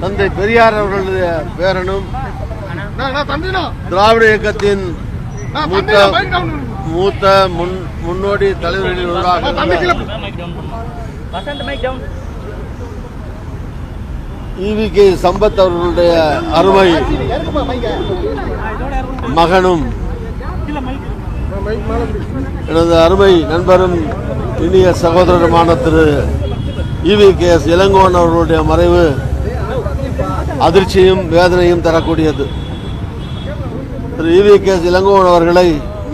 தந்தை பெரியார் அவர்களுடைய பேரனும் திராவிட இயக்கத்தின் மூத்த மூத்த முன் முன்னோடி தலைவர்களில் இருந்த ஈவி கே சம்பத் அவர்களுடைய அருமை மகனும் எனது அருமை நண்பரும் இனிய சகோதரருமான Thiru E V K S Elangovan அவர்களுடைய மறைவு அதிர்ச்சியும் வேதனையும் தரக்கூடியது. திரு ஈவி கே இளங்கோவன் அவர்களை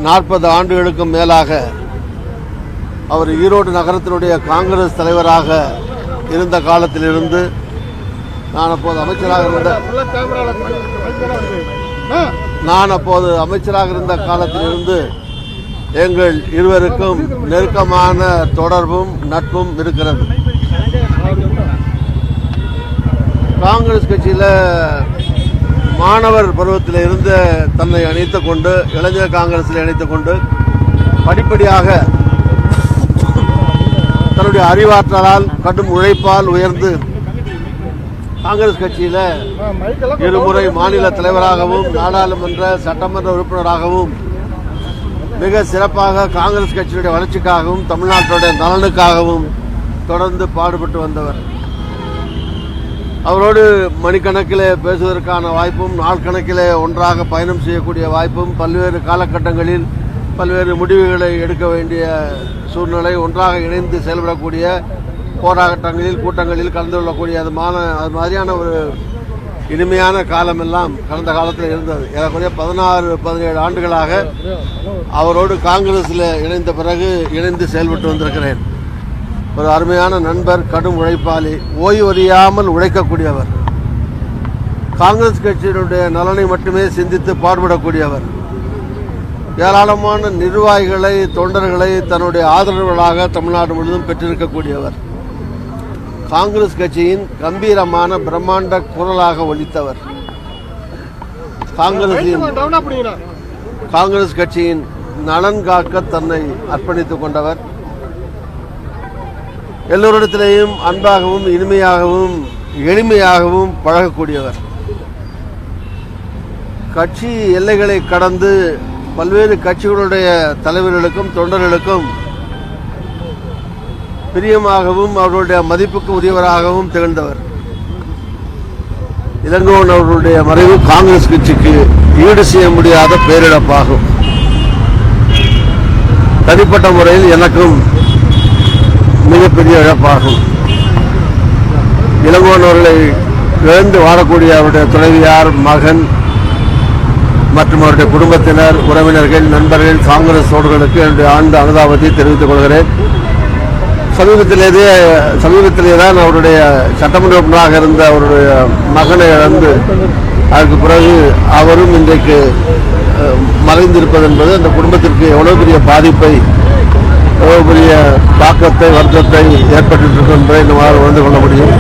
நாற்பது ஆண்டுகளுக்கும் மேலாக அவர் ஈரோடு நகரத்தினுடைய காங்கிரஸ் தலைவராக இருந்த காலத்திலிருந்து நான் அப்போது அமைச்சராக இருந்த நான் அப்போது அமைச்சராக இருந்த காலத்திலிருந்து எங்கள் இருவருக்கும் நெருக்கமான தொடர்பும் நட்பும் இருக்கிறது. காங்கிரஸ் கட்சியில் மாணவர் பருவத்தில் இருந்து தன்னை இணைத்துக் கொண்டு இளைஞர் காங்கிரஸில் இணைத்து கொண்டு படிப்படியாக தன்னுடைய அறிவாற்றலால் கடும் உழைப்பால் உயர்ந்து காங்கிரஸ் கட்சியில் இருமுறை மாநில தலைவராகவும் நாடாளுமன்ற சட்டமன்ற உறுப்பினராகவும் மிக சிறப்பாக காங்கிரஸ் கட்சியினுடைய வளர்ச்சிக்காகவும் தமிழ்நாட்டுடைய நலனுக்காகவும் தொடர்ந்து பாடுபட்டு வந்தவர். அவரோடு மணிக்கணக்கிலே பேசுவதற்கான வாய்ப்பும் நாள் கணக்கிலே ஒன்றாக பயணம் செய்யக்கூடிய வாய்ப்பும் பல்வேறு காலகட்டங்களில் பல்வேறு முடிவுகளை எடுக்க வேண்டிய சூழ்நிலை ஒன்றாக இணைந்து செயல்படக்கூடிய போராட்டங்களில் கூட்டங்களில் கலந்து கொள்ளக்கூடிய அது மான அது மாதிரியான ஒரு இனிமையான காலமெல்லாம் கடந்த காலத்தில் இருந்தது. ஏறக்குறைய பதினாறு பதினேழு ஆண்டுகளாக அவரோடு காங்கிரஸில் இணைந்த பிறகு இணைந்து செயல்பட்டு வந்திருக்கிறேன். ஒரு அருமையான நண்பர் கடும் உழைப்பாளி ஓய்வறியாமல் உழைக்கக்கூடியவர். காங்கிரஸ் கட்சியினுடைய நலனை மட்டுமே சிந்தித்து பாடுபடக்கூடியவர். ஏராளமான நிர்வாகிகளை தொண்டர்களை தன்னுடைய ஆதரவுகளாக தமிழ்நாடு முழுவதும் பெற்றிருக்கக்கூடியவர். காங்கிரஸ் கட்சியின் கம்பீரமான பிரம்மாண்ட குரலாக டவுனா பிடிங்கண்ணா காங்கிரஸ் கட்சியின் நலன் காக்க தன்னை அர்ப்பணித்துக் கொண்டவர். எல்லோரிடத்திலேயும் அன்பாகவும் இனிமையாகவும் எளிமையாகவும் பழகக்கூடியவர். கட்சி எல்லைகளை கடந்து பல்வேறு கட்சிகளுடைய தலைவர்களுக்கும் தொண்டர்களுக்கும் பிரியமாகவும் அவர்களுடைய மதிப்புக்கு உரியவராகவும் திகழ்ந்தவர். இளங்கோவன் அவர்களுடைய மறைவு காங்கிரஸ் கட்சிக்கு ஈடு செய்ய முடியாத பேரிழப்பாகும். தனிப்பட்ட முறையில் எனக்கும் மிகப்பெரிய இழப்பாகும். இளங்கோனவர்களை இழந்து வாழக்கூடிய அவருடைய துணைவியார் மகன் மற்றும் அவருடைய குடும்பத்தினர் உறவினர்கள் நண்பர்கள் காங்கிரஸ் தோழர்களுக்கு என்னுடைய ஆழ்ந்த அனுதாபத்தை தெரிவித்துக் கொள்கிறேன். சமீபத்திலேயே சமீபத்திலே தான் அவருடைய சட்டமன்ற உறுப்பினராக இருந்த அவருடைய மகனை இழந்து அதற்கு பிறகு அவரும் இன்றைக்கு மறைந்திருப்பது என்பது அந்த குடும்பத்திற்கு எவ்வளவு பெரிய பாதிப்பை பெரிய தாக்கத்தை வருத்தத்தை ஏற்பட்டு என்பதை உணர்ந்து கொள்ள முடியும்.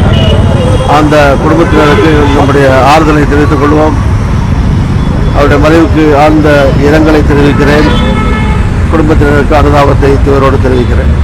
அந்த குடும்பத்தினருக்கு நம்முடைய ஆறுதலை தெரிவித்துக் கொள்வோம். அவருடைய மறைவுக்கு ஆழ்ந்த இரங்கலை தெரிவிக்கிறேன். குடும்பத்தினருக்கு அனுதாபத்தை தீவிரோடு தெரிவிக்கிறேன்.